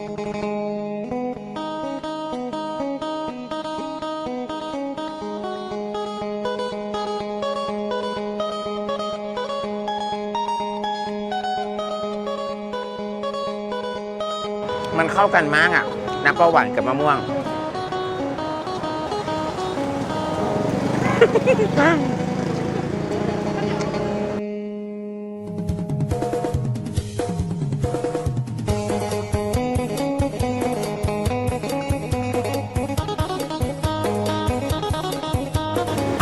มันเข้ากันมากอะ น้ำปลาหวานกับมะม่วง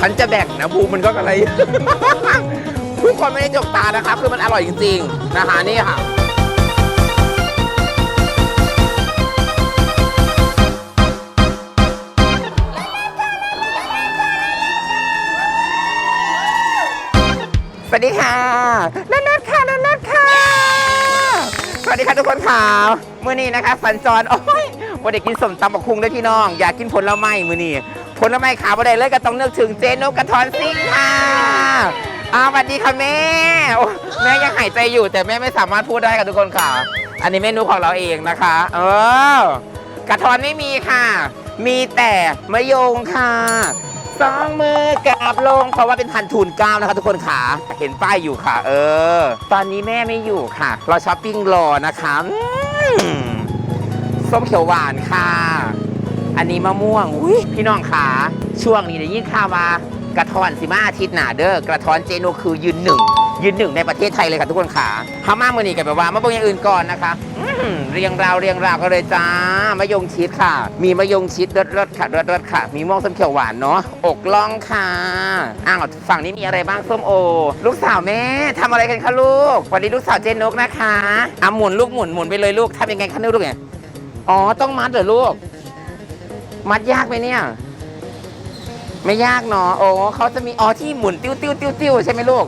ฉันจะแบ่งนะภูมิมันก็อะไร ทุกคนไม่ได้จกตานะครับคือมันอร่อยจริงๆนะคะนี่ค่ะสวัสดีค่ะนันนัทค่ะนันนัทค่ะ สวัสดีค่ะทุกคนค่ะเมื่อนี้นะคะสัญจรโอ้ยวันเด็กกินสมตำบักคุงด้วยพี่น้อง อยากกินผลไม้มือนี้ ผลไม้ขาวบ่ได้เลยก็ต้องนึกถึงเจนกกระทอนซิ่งค่ะอ้าวสวัสดีค่ะแม่โอ้แม่ยังหายใจอยู่แต่แม่ไม่สามารถพูดได้ค่ะทุกคนค่ะ อันนี้เมนูของเราเองนะคะ เออกระทอนไม่มีค่ะ มีแต่มะยงค่ะสองมือกราบลงเพราะว่าเป็นพันทุนเก้านะคะทุกคนค่ะเห็นป้ายอยู่ค่ะ เออ ตอนนี้แม่ไม่อยู่ค่ะ เราช้อปปิ้งรอนะคะส้มเขียวหวานค่ะ อันนี้มะม่วงอุ้ยพี่น้องขาช่วงนี้ได้ยินข่าวว่ากระท้อนสิมาอาทิตย์หนาเด้อกระท้อนเจโนคือยืนหนึ่งยืนหนึ่งในประเทศไทยเลยค่ะทุกคนขาพม่ามือนี้กันแบบว่ามาเบิ่งอย่างอื่นก่อนนะคะเรียงราวเรียงราวกันเลยจ้ามะยงชิดค่ะ มีมะยงชิดรสรสค่ะรสรสค่ะ มีม่วงส้มเขียวหวานเนาะอกล่องค่ะอ้าวฝั่งนี้มีอะไรบ้างส้มโอ ลูกสาวแม่ทำอะไรกันคะลูกวัสดีลูกสาวเจนนกนะคะอะหมุนลูกหมุนหมุนไปเลยลูกทำยังไงคะลูกเนี่ยอ๋อต้องมัดเหรอลูก มัดยากไหมเนี่ย ไม่ยากเนาะโอ้เขาจะมีอ๋อที่หมุนติ้วติ้วติ้วติ้วใช่ไหมลูก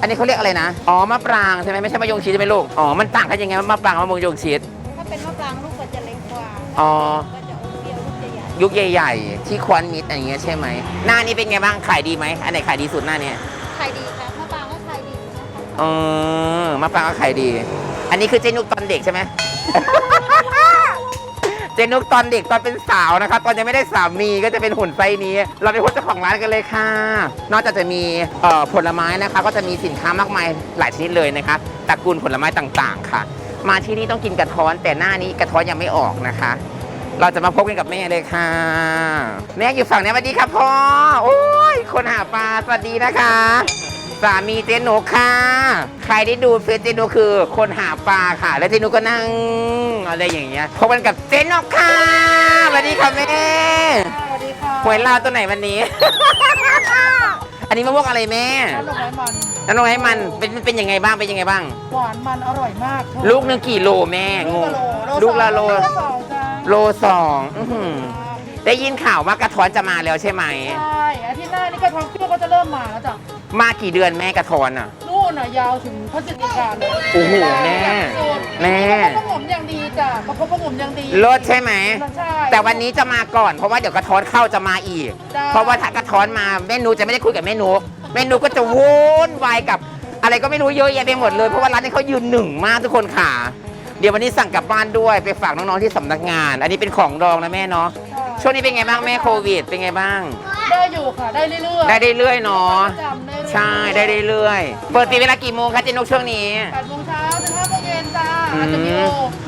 อันนี้เขาเรียกอะไรนะ อ๋อมะปรางใช่ไหมไม่ใช่มะยงชิดใช่ไหมลูก อ๋อ มันต่างกันยังไงมะปรางกับมะยงชิด ถ้าเป็นมะปรางลูกก็จะเล็กกว่าอ๋อ ก็จะอมเปรี้ยวลูกจะใหญ่ยุคใหญ่ ๆ ที่ควันมิดอย่างเงี้ยใช่ไหม หน้านี้เป็นไงบ้างขายดีไหมอันไหนขายดีสุดหน้าเนี้ยขายดีค่ะมะปรางก็ขายดีนะคะเออมะปรางก็ขายดี อันนี้คือเจนุกตอนเด็กใช่ไหม เจนุกตอนเด็กตอนเป็นสาวนะครับตอนยังไม่ได้สามีก็จะเป็นหุ่นไซส์นี้ เราไปพบเจ้าของร้านกันเลยค่ะ นอกจากจะมีเอ่อผลไม้นะคะ ก็จะมีสินค้ามากมายหลายชนิดเลยนะคะตระกูลผลไม้ต่างๆ ค่ะ มาที่นี่ต้องกินกระท้อน แต่หน้านี้กระท้อนยังไม่ออกนะคะ เราจะมาพบกันกับแม่เลยค่ะ แม่อยู่ฝั่งนี้สวัสดีครับพ่อโอ้ยคนหาปลาสวัสดีนะคะ สามีเจนโนค่ะ ใครได้ดูเฟซเจนโนคือคนหาปลาค่ะ แล้วเจนโนก็นั่งอะไรอย่างเงี้ยพบกันกับเจนโนค่ะสวัสดีค่ะแม่สวัสดีค่ะหวยลาวตัวไหนวันนี้ อันนี้มะม่วงอะไรแม่ขนมไม้มันแล้วน้องให้มันเป็นเป็นยังไงบ้างเป็นยังไงบ้าง หวานมันอร่อยมาก ลูกหนึงกี่โลแม่งงลูกละโลลูกละสองจ้าโลสองอื้อหือได้ยินข่าวว่ากระท้อนจะมาแล้วใช่ไหมใช่อาทิตย์ หน้านี่กระทองเปรี้ยวก็จะเริ่มมาแล้วจ้ะมากี่เดือนแม่กระท้อนอะ นู่นน่ะยาวถึงพฤศจิกาเลยโอ้โหแม่แม่ ประคบประหงมอย่างดีจ้ะประคบประหงมอย่างดีลดใช่ไหม ใช่ แต่วันนี้จะมาก่อนเพราะว่าเดี๋ยวกระท้อนเข้าจะมาอีก ได้ เพราะว่าถ้ากระท้อนมาแม่นูจะไม่ได้คุยกับแม่นูแม่นูก็จะวุ่นวายกับ อะไรก็ไม่รู้เยอะแยะไปหมดเลยเพราะว่าร้านนี้เขายืนหนึ่งมากทุกคนค่ะ เดี๋ยววันนี้สั่งกลับบ้านด้วยไปฝากน้องๆที่สำนักงาน อันนี้เป็นของดองนะแม่เนาะใช่ช่วงนี้เป็นไงบ้างแม่โควิด เป็นไงบ้าง ได้อยู่ค่ะ ได้เรื่อยๆได้เรื่อยๆเนาะประจำได้เรื่อยๆใช่ได้เรื่อยๆเปิดตีเวลากี่โมงคะเจนกช่วงนี้ แปดโมงเช้าถึงห้าโมงเย็นจ้าอืมอาจจะมีโอ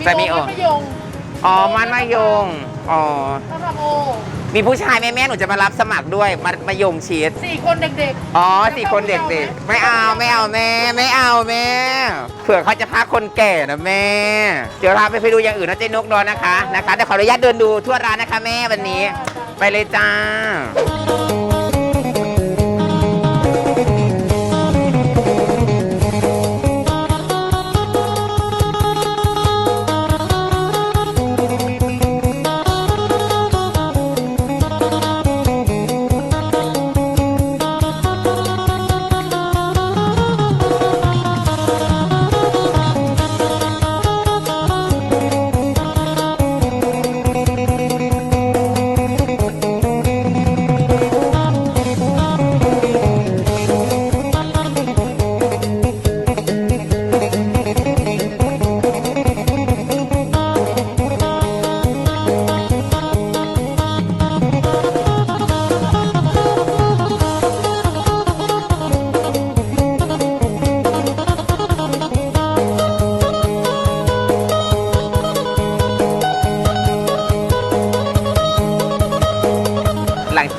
แต่มีโอโอไม่ยงอ๋อมันมายงอ๋อต้องทำโอมีผู้ชายแม่แม่ๆหนูจะมารับสมัครด้วยมามายงชีสสี่คนเด็กอ๋อสี่คนเด็กๆ ไม่เอาไม่เอาแม่ ไม่เอาแม่เผื่อเขาจะพาคนแก่นะแม่ เดี๋ยวเราไปไปดูอย่างอื่นนะเจ๊นกนอนนะคะนะคะแต่ขออนุญาตเดินดูทั่วร้านนะคะแม่วันนี้ ไปเลยจ้า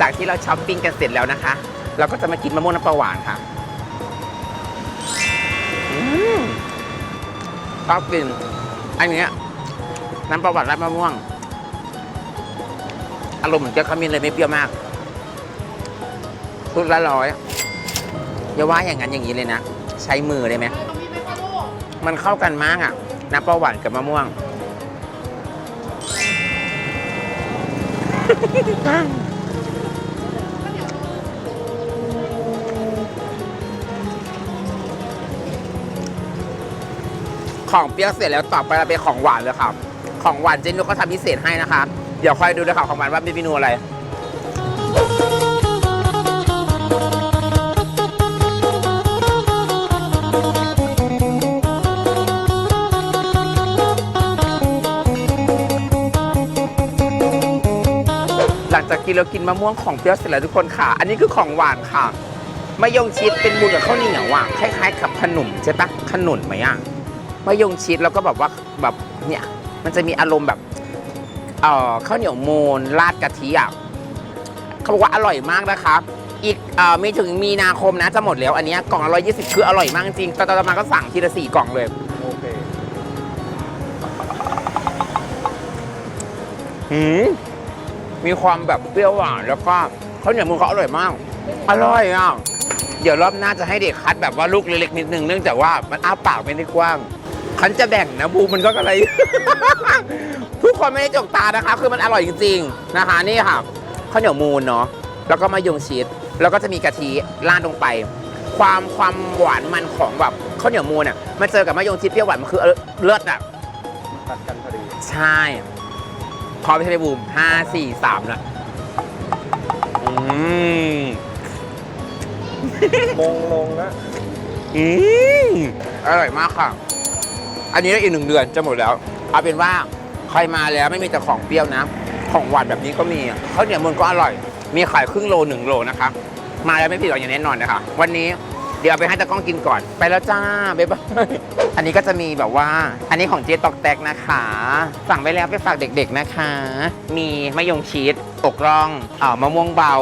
จากที่เราช้อปปิ้งกันเสร็จแล้วนะคะ เราก็จะมากินมะม่วงน้ำปลาหวานค่ะอืมชอบกินอันนี้น้ำปลาหวานราดมะม่วง อารมณ์เหมือนแก้วขมิ้นเลยไม่เปรี้ยวมากชุดละร้อยอย่าว่าอย่างนั้นอย่างนี้เลยนะ ใช้มือได้ไหมมันเข้ากันมากอะน้ำปลาหวานกับมะม่วง ของเปรี้ยวเสร็จแล้วต่อไปเราเป็นของหวานเลยครับของหวานเจนนุกก็ทำพิเศษให้นะคะ เดี๋ยวคอยดูเลยค่ะของหวานว่ามีเมนูอะไรหลังจากกินเรากินมะม่วงของเปรี้ยวเสร็จแล้วทุกคนค่ะ อันนี้คือของหวานค่ะมะยงชิดเป็นบุญกับข้าวเหนียวอะคล้ายๆ กับขนุนใช่ปะขนุนไหมอะ มะยงชิดแล้วก็แบบว่าแบบเนี่ยมันจะมีอารมณ์แบบเอ่อข้าวเหนียวมูนราดกะทิอะเขาบอกว่าอร่อยมากนะคะอีกเอ่อมีถึงมีนาคมนะจะหมดแล้วอันเนี้ยกล่องละร้อยยี่สิบคืออร่อยมากจริงๆตอนตอนมาก็สั่งทีละสี่กล่องเลย โอเคหืมมีความแบบเปรี้ยวหวานแล้วก็ข้าวเหนียวมูนเขาอร่อยมาก อร่อยอะ เดี๋ยวรอบหน้าจะให้เด็กคัดแบบว่าลูกเล็กๆนิดนึงเนื่องจากว่ามันอ้าปากไม่ได้กว้าง คันจะแบ่งนะบูมันก็อะไร ทุกคนไม่ได้จกตานะคะ คือมันอร่อยจริง ๆ นะคะ นี่ค่ะข้าวเหนียวมูนเนาะแล้วก็มะยงชิดแล้วก็จะมีกะทิราดลงไป ความความหวานมันของแบบข้าวเหนียวมูนอะมาเจอกับมะยงชิดเปรี้ยวหวานมันคือเลิศอะตัดกันพอดีใช่พร้อมไปใช้บูมห้าสี่สามนะอืมมงลงนะอืมอร่อยมากค่ะ อันนี้ได้อีกหนึ่งเดือนจะหมดแล้ว เอาเป็นว่าใครมาแล้วไม่มีแต่ของเปรี้ยวนะ ของหวานแบบนี้ก็มีข้าวเหนียวมันก็อร่อย มีขายครึ่งโลหนึ่งโลนะคะมาแล้วไม่ผิดหวังอย่างแน่นอนนะคะวันนี้เดี๋ยวไปให้ตากล้องกินก่อนไปแล้วจ้าบ๊ายบายอันนี้ก็จะมีแบบว่า อันนี้ของเจ๊ตอกแตกนะคะสั่งไปแล้วไปฝากเด็กๆนะคะ มีมะยงชีสอกร่องเอ่อมะม่วงเบา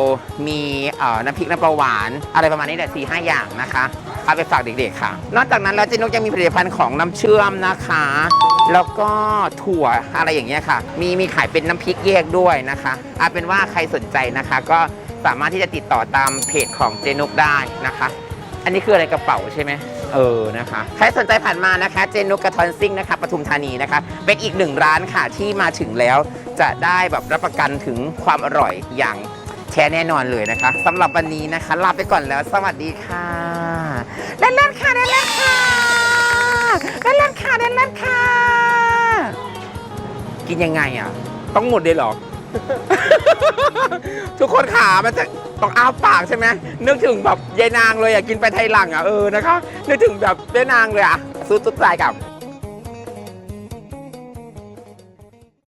มีเอ่อน้ำพริกน้ำปลาหวาน อะไรประมาณนี้แหละสี่ห้าอย่างนะคะ เอาไปฝากเด็กๆค่ะ นอกจากนั้นแล้วเจนกยังมีผลิตภัณฑ์ของน้ำเชื่อมนะคะ แล้วก็ถั่วอะไรอย่างเงี้ยค่ะ มีมีขายเป็นน้ำพริกแยกด้วยนะคะเอาเป็นว่าใครสนใจนะคะ ก็สามารถที่จะติดต่อตามเพจของเจนุกได้นะคะ อันนี้คืออะไรกระเป๋าใช่ไหมเออนะคะใครสนใจผ่านมานะคะ เจนุกกระทอนซิ่งนะคะปทุมธานีนะคะ เป็นอีกหนึ่งร้านค่ะที่มาถึงแล้วจะได้แบบรับประกันถึงความอร่อยอย่างแท้แน่นอนเลยนะคะสำหรับวันนี้นะคะ ลาไปก่อนแล้ว สวัสดีค่ะ เล่นเล่นค่ะเล่นเล่นค่ะเล่นเล่นค่ะเล่นเล่นค่ะ กินยังไงอะ ต้องหมดเลยเหรอ ทุกคนขามันจะต้องอ้าปากใช่ไหมนึกถึงแบบยายนางเลยอะ กินไปไทยหลังอะ เออนะคะ นึกถึงแบบยายนางเลยอะ สู้ตุ๊ดใจกับ